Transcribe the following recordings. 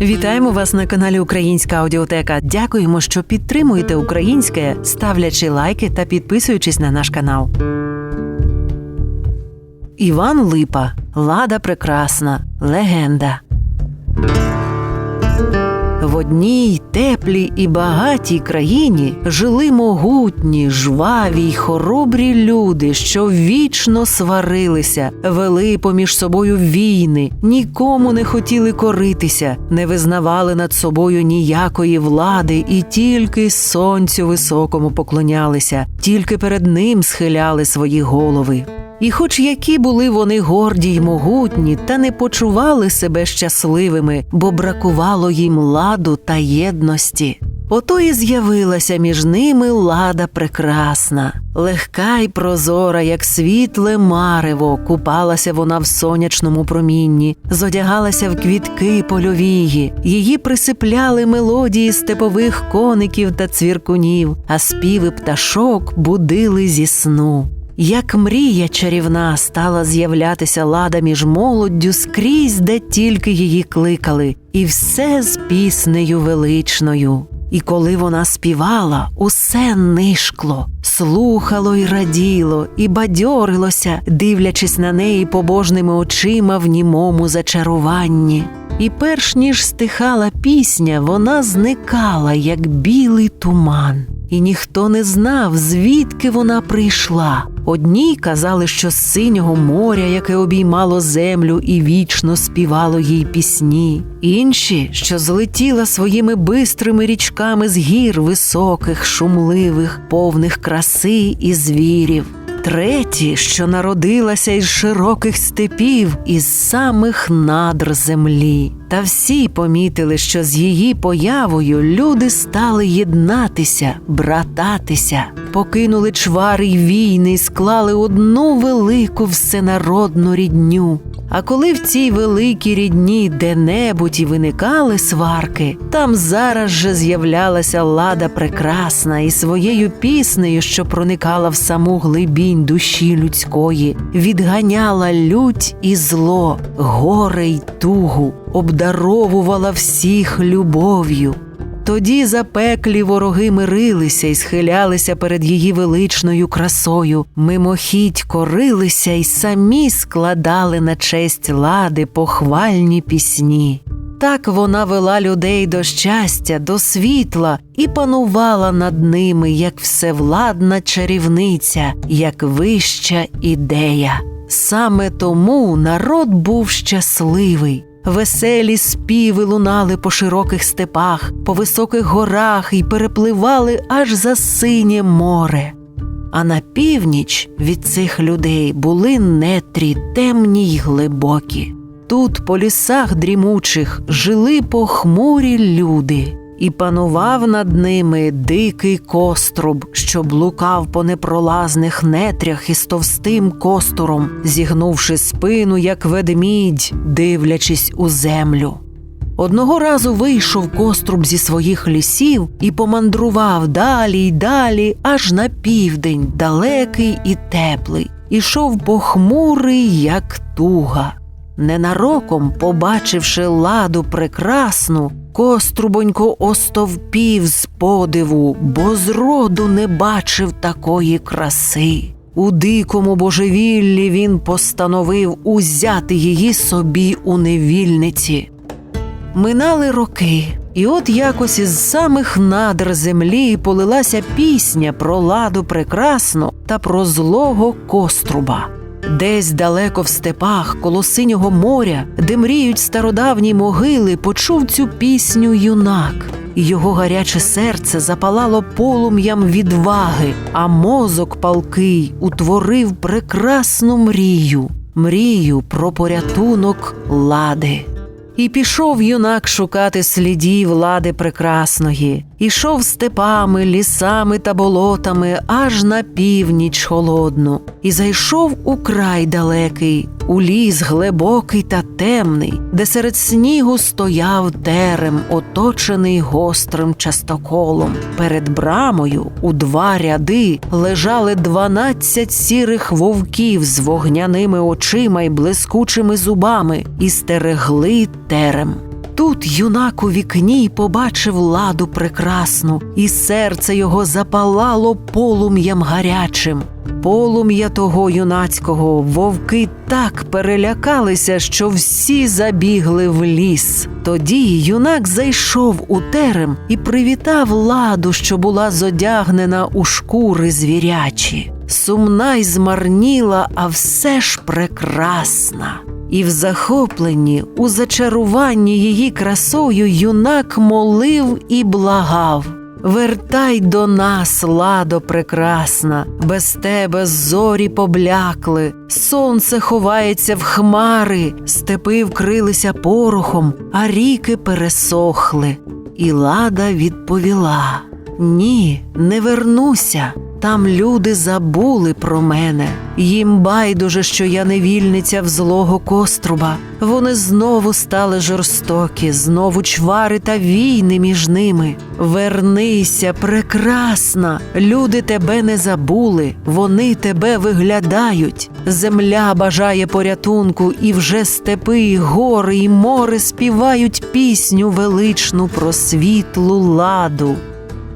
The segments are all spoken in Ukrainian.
Вітаємо вас на каналі Українська Аудіотека. Дякуємо, що підтримуєте українське, ставлячи лайки та підписуючись на наш канал. Іван Липа Лада Прекрасна. Легенда. В одній теплій і багатій країні жили могутні, жваві й хоробрі люди, що вічно сварилися, вели поміж собою війни, нікому не хотіли коритися, не визнавали над собою ніякої влади і тільки сонцю високому поклонялися, тільки перед ним схиляли свої голови. І, хоч які були вони горді й могутні, та не почували себе щасливими, бо бракувало їм ладу та єдності. Ото і з'явилася між ними лада прекрасна, легка й прозора, як світле марево, купалася вона в сонячному промінні, зодягалася в квітки польовії, її присипляли мелодії степових коників та цвіркунів, а співи пташок будили зі сну. Як мрія чарівна стала з'являтися лада між молоддю скрізь, де тільки її кликали, і все з піснею величною. І коли вона співала, усе нишкло, слухало й раділо, і бадьорилося, дивлячись на неї побожними очима в німому зачаруванні. І перш ніж стихала пісня, вона зникала, як білий туман. І ніхто не знав, звідки вона прийшла. Одні казали, що з синього моря, яке обіймало землю і вічно співало їй пісні, інші, що злетіла своїми бистрими річками з гір високих, шумливих, повних краси і звірів. Треті, що народилася із широких степів, із самих надр землі. Та всі помітили, що з її появою люди стали єднатися, брататися, покинули чвари й війни, і склали одну велику всенародну рідню. А коли в цій великій рідні де-небудь і виникали сварки, там зараз же з'являлася лада прекрасна і своєю піснею, що проникала в саму глибінь душі людської, відганяла лють і зло, горе й тугу, обдаровувала всіх любов'ю. Тоді запеклі вороги мирилися і схилялися перед її величною красою, мимохідь корилися й самі складали на честь лади похвальні пісні. Так вона вела людей до щастя, до світла і панувала над ними, як всевладна чарівниця, як вища ідея. Саме тому народ був щасливий. Веселі співи лунали по широких степах, по високих горах і перепливали аж за синє море. А на північ від цих людей були нетрі темні й глибокі. Тут, по лісах дрімучих, жили похмурі люди, і панував над ними дикий коструб, що блукав по непролазних нетрях із товстим костуром, зігнувши спину, як ведмідь, дивлячись у землю. Одного разу вийшов коструб зі своїх лісів і помандрував далі й далі, аж на південь, далекий і теплий, ішов похмурий, як туга. Ненароком, побачивши ладу прекрасну, кострубонько остовпів з подиву, бо зроду не бачив такої краси. У дикому божевіллі він постановив узяти її собі у невільниці. Минали роки, і от якось із самих надр землі полилася пісня про ладу прекрасну та про злого коструба. Десь далеко в степах, коло синього моря, де мріють стародавні могили, почув цю пісню юнак. Його гаряче серце запалало полум'ям відваги, а мозок палкий утворив прекрасну мрію, мрію про порятунок лади. І пішов юнак шукати слідів влади прекрасної, ішов степами, лісами та болотами аж на північ холодну, і зайшов у край далекий, у ліс глибокий та темний, де серед снігу стояв терем, оточений гострим частоколом. Перед брамою у два ряди лежали дванадцять сірих вовків з вогняними очима й блискучими зубами і стерегли терем. Тут юнак у вікні побачив ладу прекрасну, і серце його запалало полум'ям гарячим. Полум'я того юнацького вовки так перелякалися, що всі забігли в ліс. Тоді юнак зайшов у терем і привітав ладу, що була зодягнена у шкури звірячі. Сумна й змарніла, а все ж прекрасна. І в захопленні, у зачаруванні її красою юнак молив і благав. Вертай до нас, ладо прекрасна, без тебе зорі поблякли, сонце ховається в хмари, степи вкрилися порохом, а ріки пересохли. І лада відповіла: Ні, не вернуся. Там люди забули про мене. Їм байдуже, що я невільниця в злого коструба. Вони знову стали жорстокі, знову чвари та війни між ними. Вернися, прекрасна! Люди тебе не забули, вони тебе виглядають. Земля бажає порятунку, і вже степи, і гори, і море співають пісню величну про світлу ладу.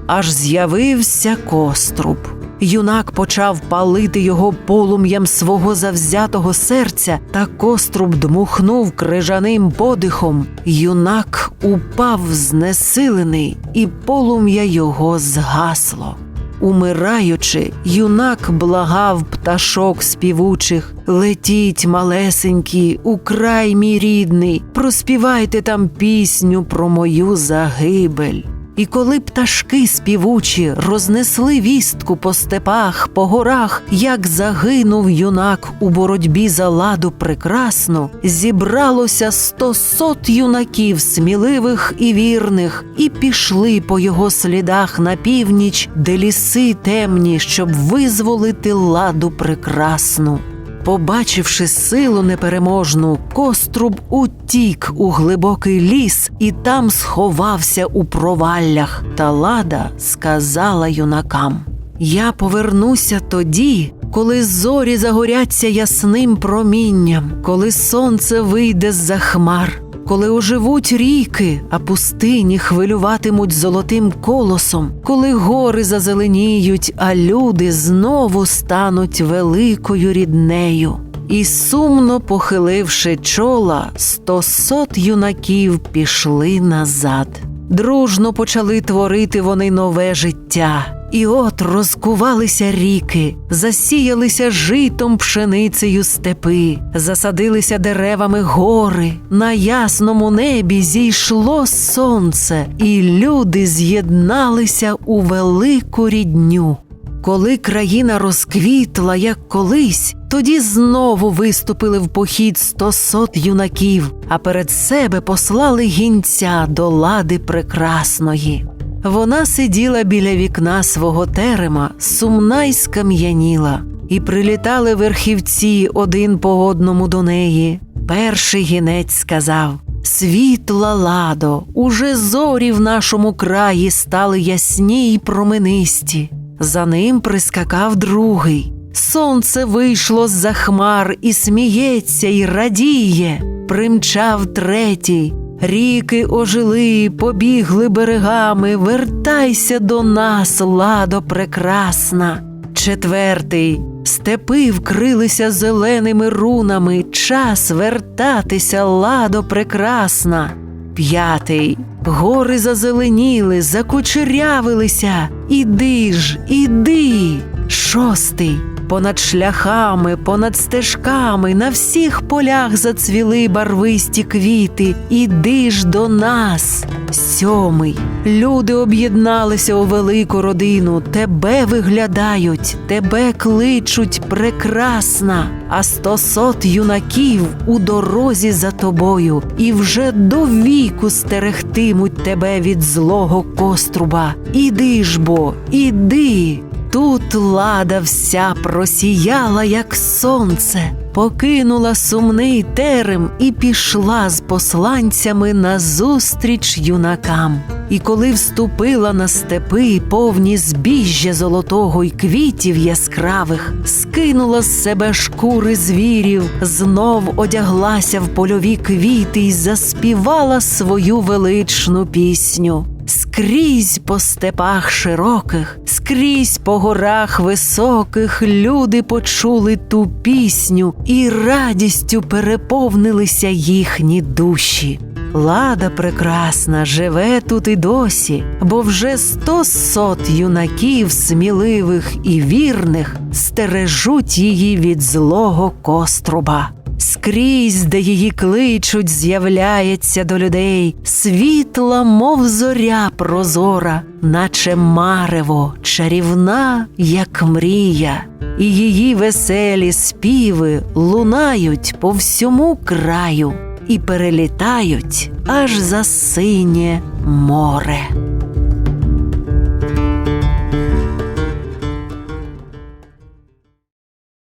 Аж з'явився коструб. Юнак почав палити його полум'ям свого завзятого серця, та коструб дмухнув крижаним подихом. Юнак упав знесилений, і полум'я його згасло. Умираючи, юнак благав пташок співучих Летіть, малесенькі, у край мій рідний, проспівайте там пісню про мою загибель. І коли пташки співучі рознесли вістку по степах, по горах, як загинув юнак у боротьбі за ладу прекрасну, зібралося сто сот юнаків сміливих і вірних, і пішли по його слідах на північ, де ліси темні, щоб визволити ладу прекрасну. Побачивши силу непереможну, коструб утік у глибокий ліс і там сховався у проваллях. Та лада сказала юнакам: Я повернуся тоді, коли зорі загоряться ясним промінням, коли сонце вийде з за хмар. Коли оживуть ріки, а пустині хвилюватимуть золотим колосом, коли гори зазеленіють, а люди знову стануть великою ріднею. І сумно похиливши чола, стосот юнаків пішли назад. Дружно почали творити вони нове життя. І от розкувалися ріки, засіялися житом пшеницею степи, засадилися деревами гори, на ясному небі зійшло сонце, і люди з'єдналися у велику рідню. Коли країна розквітла, як колись, тоді знову виступили в похід сто сот юнаків, а перед себе послали гінця до лади прекрасної. Вона сиділа біля вікна свого терема, сумна й скам'яніла, і прилітали верхівці один по одному до неї. Перший гінець сказав Світла ладо, уже зорі в нашому краї стали ясні й променисті. За ним прискакав другий. Сонце вийшло з за хмар і сміється, й радіє. Примчав третій. Ріки ожили, побігли берегами, вертайся до нас, ладо прекрасна. Четвертий степи вкрилися зеленими рунами, час вертатися, ладо прекрасна. П'ятий гори зазеленіли, закучерявилися. Іди ж, іди. Шостий понад шляхами, понад стежками, на всіх полях зацвіли барвисті квіти. Іди ж до нас. Сьомий. Люди об'єдналися у велику родину, тебе виглядають, тебе кличуть прекрасна, а стосот юнаків у дорозі за тобою, і вже до віку стерегтимуть тебе від злого коструба. Іди ж бо, іди. Тут лада вся просіяла, як сонце, покинула сумний терем і пішла з посланцями назустріч юнакам. І коли вступила на степи, повні збіжжя золотого й квітів яскравих, скинула з себе шкури звірів, знов одяглася в польові квіти й заспівала свою величну пісню. Скрізь по степах широких, скрізь по горах високих люди почули ту пісню, і радістю переповнилися їхні душі. Лада прекрасна живе тут і досі, бо вже сто сот юнаків сміливих і вірних стережуть її від злого коструба. Скрізь, де її кличуть, з'являється до людей світла, мов зоря прозора, наче марево, чарівна, як мрія, і її веселі співи лунають по всьому краю і перелітають аж за синє море.